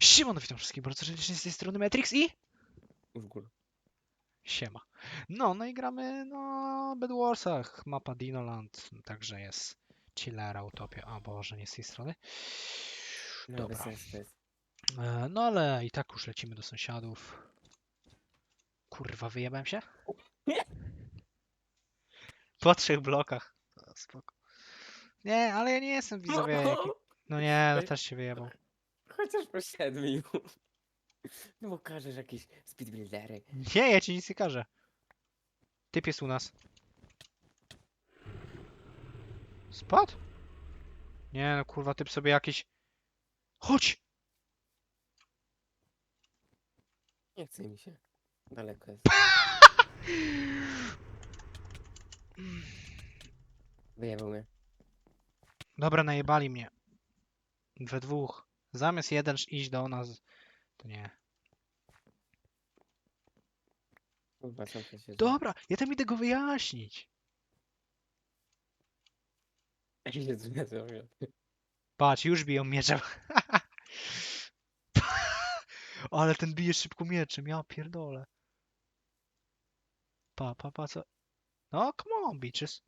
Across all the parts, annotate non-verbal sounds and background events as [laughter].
Siemano, witam wszystkich bardzo serdecznie z tej strony Matrix i... W górę. Siema. No, no i gramy na Bedwarsach, mapa Dinoland, także jest chillera, utopia, a Boże, nie z tej strony. No, Dobra. E, No ale i tak już lecimy do sąsiadów. Kurwa, wyjebałem się? Po trzech blokach. Spoko. Nie, ale ja nie jestem widzowie jaki... [laughs] No nie, no też się wyjebał. Chociaż po siedmiu. No bo każesz jakieś speedbuildery. Nie, ja ci nic nie każę. Typ jest u nas. Spadł? Nie no kurwa, typ sobie jakiś... Chodź! Nie chce mi się. Daleko jest. [laughs] Wyjebał mnie. Dobra, najebali mnie. We dwóch. Zamiast jeden iść do nas, to nie. Kurwa, co to się Dobra, ja tam idę go wyjaśnić. dzieje? [laughs] Patrz, już biją mieczem. [laughs] Ale ten bije szybko mieczem, ja pierdolę. Pa, pa, pa, co? No, come on, bitches.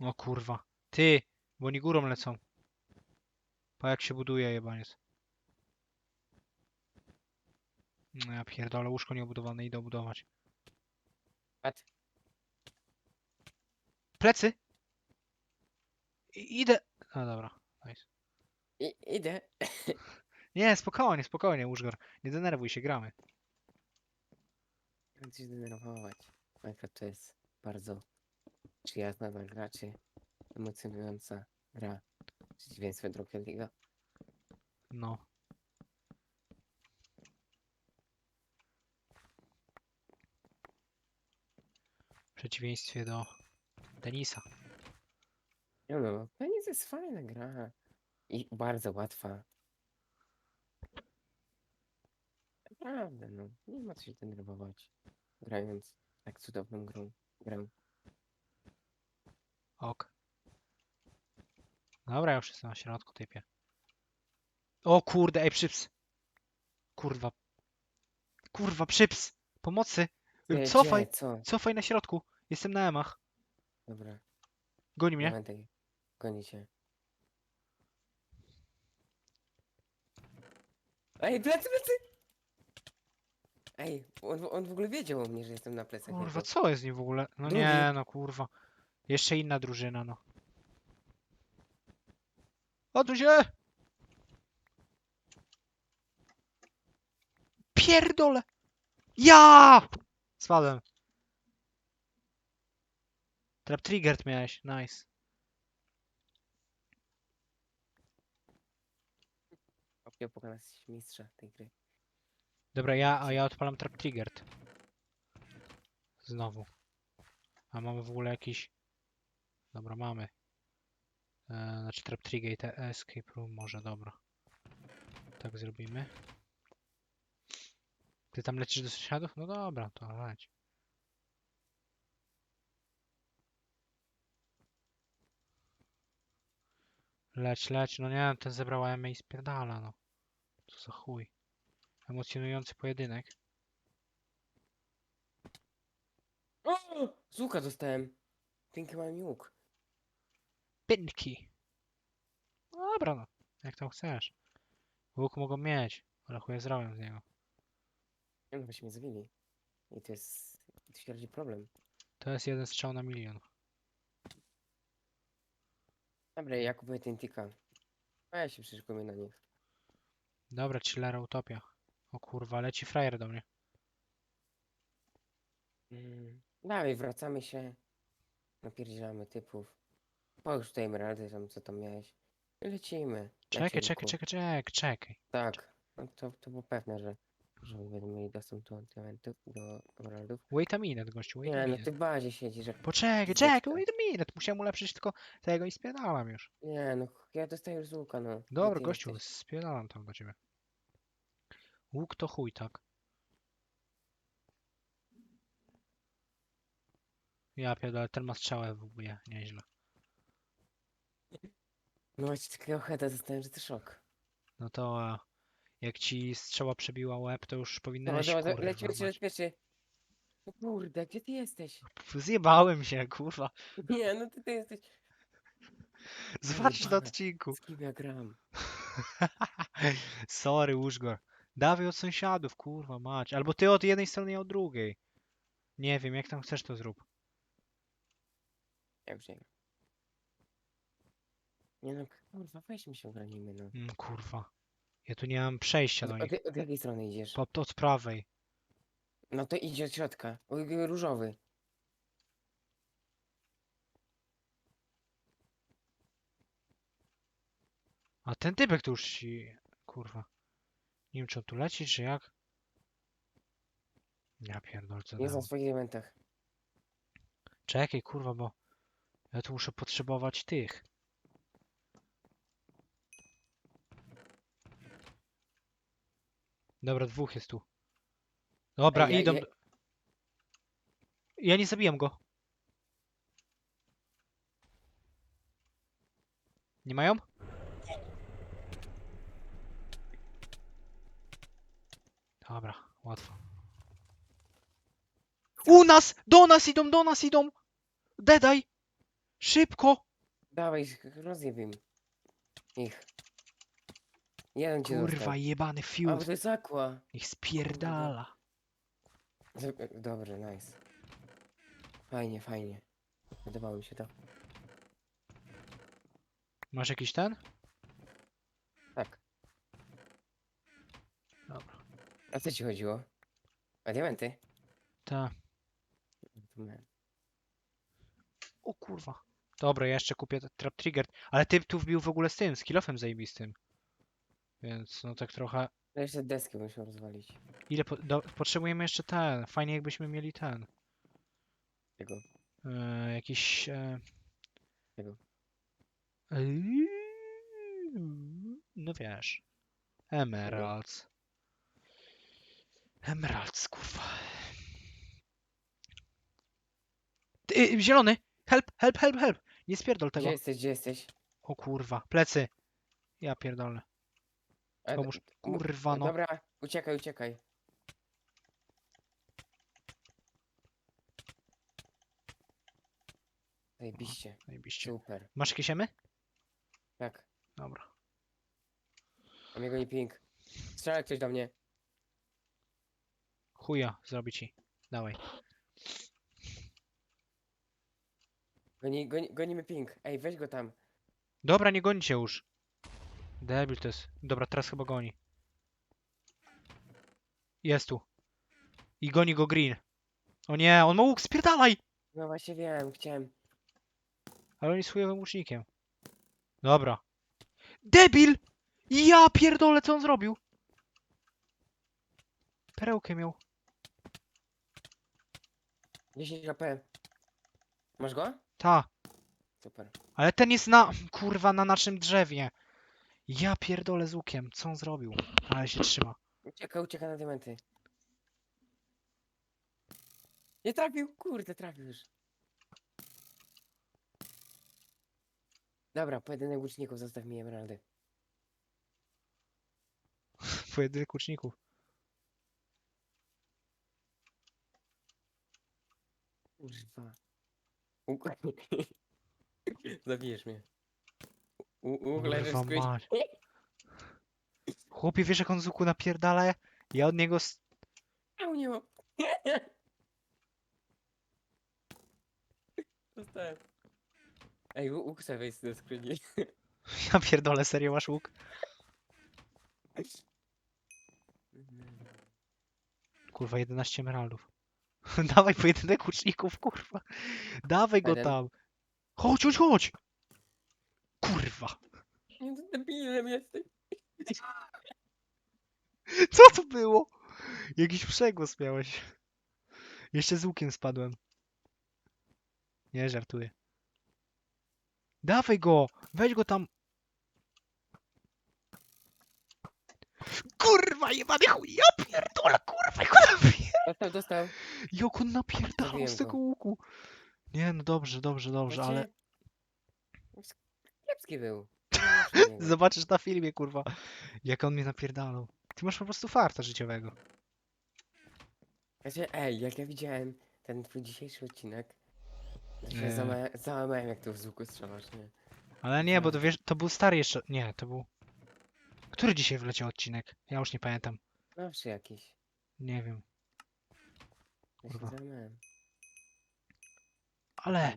O kurwa. Ty, bo oni górą lecą. Pa, jak się buduje jebaniec. No ja pierdolę, łóżko nieobudowane, idę obudować. Pat. Plecy! I, idę! No dobra, nice. I, idę. [laughs] Nie, spokojnie, spokojnie, Użgor. Nie denerwuj się, gramy. Chcę się denerwować. Minecraft to jest bardzo przyjazna dla graczy. Emocjonująca gra. W przeciwieństwie do Rocket League'a. No. W przeciwieństwie do tenisa. Nie no, tenis jest fajna gra. I bardzo łatwa. Naprawdę, no. Nie ma co się denerwować. Grając tak cudowną grą. Grę. Ok. Dobra, już jestem na środku, typie. O kurde, ej, przyps. Kurwa. Kurwa, przyps. Pomocy. Gdzie, Cofaj? Co? cofaj na środku. Jestem na emach. Dobra. Goni mnie. Momentek. Goni cię. Ej, plecy, plecy! Ej, on, on w ogóle wiedział o mnie, że jestem na plecach. Kurwa, co jest z nim w ogóle? No Drugi. nie, no kurwa. Jeszcze inna drużyna, no. Odsuń się! Pierdole! Ja! Spadłem. Trap triggered miałeś, nice. Opie pokonać mistrza tej gry. Dobra, ja, a ja odpalam trap triggered. Znowu. A mamy w ogóle jakiś... Dobra, mamy. E, znaczy trap trigger i te escape room może, dobra. Tak zrobimy. Ty tam lecisz do sąsiadów? No dobra, to leć. Leć, leć, no nie, ten zebrał AM i spierdala, no. Co za chuj. Emocjonujący pojedynek. O! Z łuka dostałem. Piękny mam łuk. Pynki. No dobra, no. Jak tam chcesz. Łuk mogą mieć, ale chuj zrobią z niego. Nie no, właśnie mnie zabili. I to jest... To się rodzi problem. To jest jeden strzał na milion. Dobra, ja kupuję TNT-ka. A ja się przyszykuję na nich. Dobra, chillera utopia. O kurwa, leci frajer do mnie. Mm. Dalej, wracamy się. Napierdzielamy typów. Połóż tutaj emeraldy, tam co tam miałeś. I lecimy. Czekaj, czekaj, czekaj, czekaj, czekaj. Tak. No to, to było pewne, że, że będą mieli dostęp do diamentów, do emeraldów. Wait a minute, gościu, wait a Nie, no minute. ty w bazie siedzisz jak... Poczekaj, czekaj, wait a minute. Musiałem ulepszyć tylko tego i spierdalam już. Nie, no ja dostaję już z łuka, no. Gdzie Dobra, ty gościu, jesteś? spierdalam tam do ciebie. Łuk to chuj, tak? Ja pierdolę, ten ma strzałę w łbie, nieźle. No właśnie takiego heada dostałem, że to szok. No to e, jak ci strzała przebiła łeb, to już Dobra, powinieneś dobra, kurwa lecimy się. No kurde, gdzie ty jesteś? Zjebałem się, kurwa. [laughs] Nie, no ty, ty jesteś... Zobaczysz na odcinku. Z kim ja gram? [laughs] Sorry, Użgor. Dawaj od sąsiadów, kurwa mać. Albo ty od jednej strony, ja od drugiej. Nie wiem, jak tam chcesz to zrób. Ja już nie gram. Nie no, kurwa, weźmy się ogranimy, no. Mm, kurwa. Ja tu nie mam przejścia Od, do od, nich. od jakiej strony idziesz? Po, od prawej. No to idź od środka. O, y, różowy. A ten typek tu już ci... Kurwa. Nie wiem, czy on tu leci, czy jak? Ja pierdolę, co Jest na swoich elementach. Czekaj, kurwa, bo... Ja tu muszę potrzebować tych. Dobra, dwóch jest tu. Dobra, Ej, ja- idą. ja- Ja nie zabijam go. Nie mają? Dobra, łatwo. U nas! Do nas idą, do nas idą! Dedaj! Szybko! Dawaj, rozjeb im. Ich. Jeden cię Kurwa, dostał. jebany A, bo fuse. to jest aqua. Niech spierdala. Z- Dobrze, nice. Fajnie, fajnie. Podobało mi się to. Masz jakiś ten? Tak. Dobra. A co ci chodziło? A diamenty? Ta. Miałem. O kurwa. Dobra, ja jeszcze kupię t- Trap Trigger. Ale ty tu wbił w ogóle z tym, z kilofem zajebistym. Więc no tak trochę... No jeszcze deskę musiał rozwalić. Ile po... do... potrzebujemy jeszcze ten? Fajnie jakbyśmy mieli ten. Tego. E, jakiś... E... Czego? Eee, No wiesz. Emeralds. Emeralds, kurwa. Ty, zielony! Help, help, help, help! Nie spierdol tego. Gdzie jesteś, gdzie jesteś? O kurwa, plecy. Ja pierdolę. Pomóż. m- Kurwa no. Dobra, uciekaj, uciekaj. Zajebiście. Zajebiście. Super. Masz jakieś emy? Tak. Dobra. A mnie goni ping. Strzela ktoś do mnie. Chuja zrobi ci. Dawaj. Goni, goni, gonimy ping. Ej, weź go tam. Dobra, nie gonicie już. Debil to jest. Dobra, teraz chyba goni. Jest tu. I goni go Green. O nie, on ma łuk, spierdalaj! No właśnie wiem, chciałem. Ale on jest chujowym łucznikiem. Dobra. Debil! Ja pierdolę, co on zrobił? Perełkę miał. 10 HP. Masz go? Ta. Super. Ale ten jest na... Kurwa, na naszym drzewie. Ja pierdolę z łukiem. Co on zrobił? Ale się trzyma. Ucieka, ucieka na diamenty. Nie trafił! Kurde, trafił już. Dobra, pojedynek łuczników, zostaw mi emeraldy. [laughs] Pojedynek łuczników. Kurwa. [laughs] Zabijesz mnie. U, u, leżysz Kurwa skryć. mać. Chłopie, wiesz jak on z łuku napierdala? Ja od niego... s- Au, nie mam. Ej, u- łuk sobie weź do skryni. Ja pierdolę, serio masz łuk? Kurwa, 11 emeraldów. [laughs] Dawaj pojedynek łuczników, kurwa. Dawaj go Jeden. tam. Chodź, chodź, chodź! Kurwa. Nie, to debilem jesteś. [laughs] Co to było? Jakiś przegłos miałeś. Jeszcze z łukiem spadłem. Nie, żartuję. Dawaj go! Weź go tam! Kurwa, jebany chuj! Ja pierdolę, kurwa, jak on napier... Dostał, dostał. Jak on napierdalał Zabiłem z tego go. łuku! Nie, no dobrze, dobrze, dobrze, ale... Kiepski był. [laughs] Zobaczysz na filmie, kurwa, jak on mnie napierdalał. Ty masz po prostu farta życiowego. Znaczy, ej, jak ja widziałem ten twój dzisiejszy odcinek, to Nie. się zama- załamałem jak to w łuku strzelasz, nie? Ale nie, bo to wiesz, to był stary jeszcze. Nie, to był. Który dzisiaj wleciał odcinek? Ja już nie pamiętam. Zawsze jakiś. Nie wiem. Ja się Kurwa. załamałem. Ale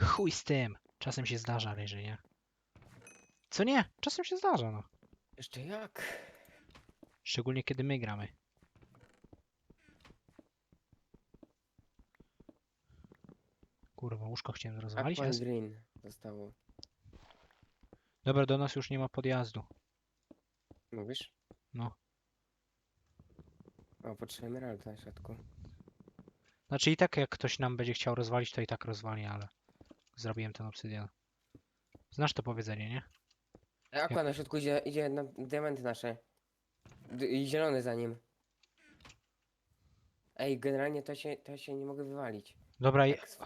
chuj z tym. Czasem się zdarza, Ryży, nie? Co nie? Czasem się zdarza, no. Jeszcze jak? Szczególnie kiedy my gramy. Kurwa, łóżko chciałem rozwalić. Aqua Jest. Green zostało. Dobra, do nas już nie ma podjazdu. Mówisz? No. O, potrzebuję emeraldu na środku. Znaczy i tak jak ktoś nam będzie chciał rozwalić, to i tak rozwali, ale zrobiłem ten obsydian. Znasz to powiedzenie, nie? Aqua na środku idzie, idzie na diamenty nasze. D I zielony za nim. Ej, generalnie to się, to się nie mogę wywalić. Dobra, Tak, s-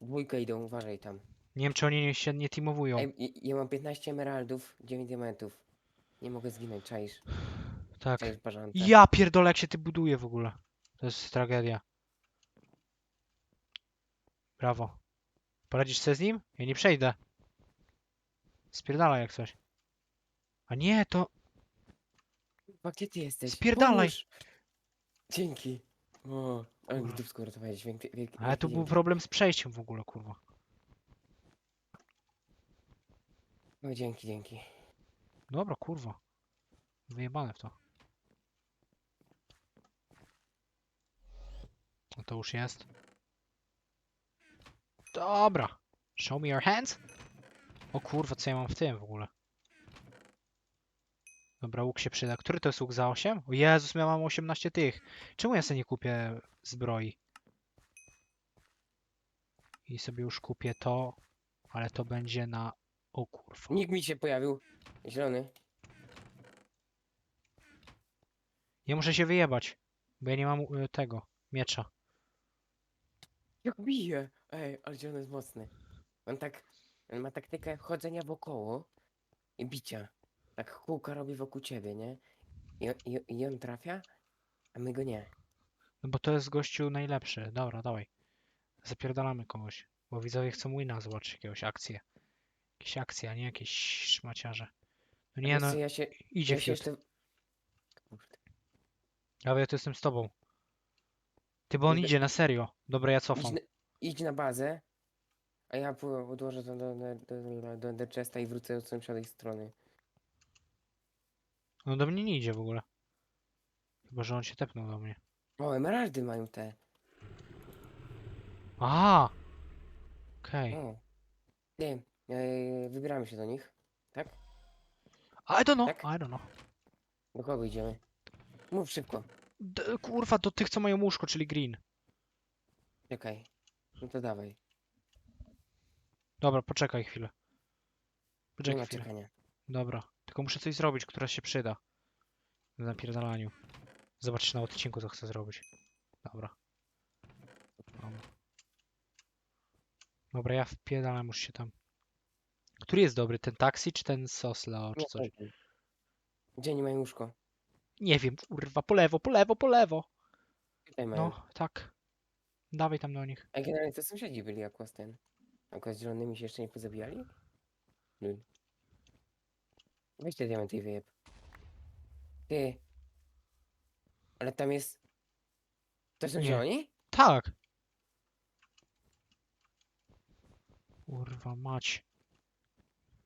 Dwójkę idą, uważaj tam. nie wiem czy oni nie- się nie teamowują. Ej, i- ja mam 15 emeraldów, 9 diamentów. Nie mogę zginąć, czaisz? Tak. Czaisz bażanta. Ja pierdolę jak się ty buduje w ogóle. To jest tragedia. Brawo. Poradzisz sobie z nim? Ja nie przejdę. Spierdala jak coś. A nie, to... A gdzie ty jesteś? Spierdalaj. Pomóż! Dzięki. O, ale Kurwa. wielkie, Ale tu był dzięki. problem z przejściem w ogóle, kurwa. No dzięki, dzięki. Dobra, kurwa. Wyjebane w to. No to już jest. Dobra. Show me your hands. O kurwa, co ja mam w tym w ogóle? Dobra, łuk się przyda. Który to jest łuk za 8? O Jezus, ja mam 18 tych. Czemu ja sobie nie kupię zbroi? I sobie już kupię to, ale to będzie na... O kurwa. Nikt mi się pojawił. Zielony. Ja muszę się wyjebać, bo ja nie mam y, tego, miecza. Jak bije! Ej, ale zielony jest mocny. On tak, on ma taktykę chodzenia wokoło i bicia. Tak kółka robi wokół ciebie, nie? I, on- i, I on trafia, a my go nie. No bo to jest gościu najlepszy. Dobra, dawaj. Zapierdalamy kogoś. Bo widzowie chcą wina zobaczyć jakiegoś akcję. Jakieś akcje, a nie jakieś szmaciarze. No nie Wiesz no, co, ja się, idzie ja się fiut. jeszcze... Kurde. Ja tu jestem z tobą. Ty, bo on Idę- idzie na serio. Dobra, ja Idź cofam. na, idź na bazę, a ja po- odłożę to do, do, do, do, chesta i wrócę od sąsiadnej strony. No do mnie nie idzie w ogóle. Chyba, że on się tepnął do mnie. O, emeraldy mają te. Aha! Okej. O. Nie, e, wybieramy się do nich. Tak? I don't know, Tak? I don't know. Do kogo idziemy? Mów szybko. D kurwa, do tych, co mają łóżko, czyli green. Czekaj. No to dawaj. Dobra, poczekaj chwilę. Nie Poczekaj chwilę. czekania. Dobra, tylko muszę coś zrobić, która się przyda. W napierdalaniu. Zobaczysz na odcinku, co chcę zrobić. Dobra. Dobra, Dobra ja wpierdalam już się tam. Który jest dobry, ten taksi czy ten soslao czy Nie, coś? czekaj. Gdzie nie mają łóżko? Nie wiem, kurwa, po lewo, po lewo, po lewo. Tutaj mają. No, tak. Dawaj tam do nich. A generalnie to sąsiedzi byli z ten. Akurat z zielonymi się jeszcze nie pozabijali? Lul. Weź te diamenty i wyjeb. Ty. Ale tam jest... To są Nie. zieloni? Tak. Kurwa mać.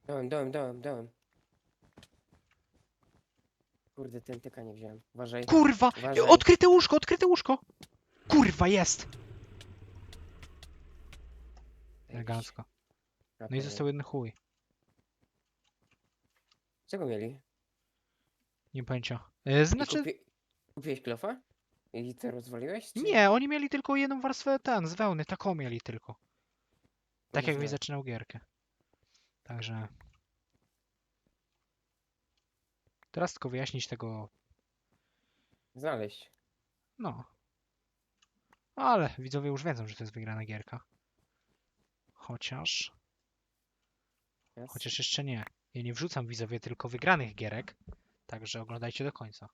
Dołem, dołem, dołem, dołem. Kurde, ten tyka nie wziąłem. Uważaj. Kurwa! Uważaj. Odkryte łóżko, odkryte łóżko! Kurwa, jest! Elegancko. No i został jeden chuj. Czego mieli? Nie pojęcia. E, I Znaczy, Kupi... Kupiłeś klofa? I to rozwaliłeś? Czy... nie, oni mieli tylko jedną warstwę ten, z wełny, taką mieli tylko. Tak jakbyś Nieźle. zaczynał gierkę. Także... Teraz tylko wyjaśnić tego, Znaleźć. no. Ale widzowie już wiedzą, że to jest wygrana gierka. Chociaż... Jas? Chociaż jeszcze nie. Ja nie wrzucam widzowie tylko wygranych gierek, także oglądajcie do końca.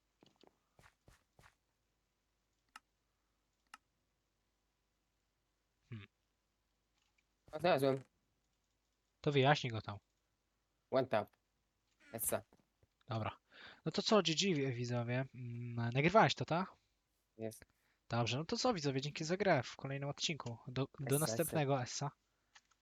O, znalazłem. To wyjaśnij go tam. One tap. Essa. Dobra. No to co, GG wi- widzowie. Mm, Nagrywałeś to, tak? Jest. Dobrze, no to co widzowie, dzięki za grę w kolejnym odcinku. Do, do essa. następnego Essa.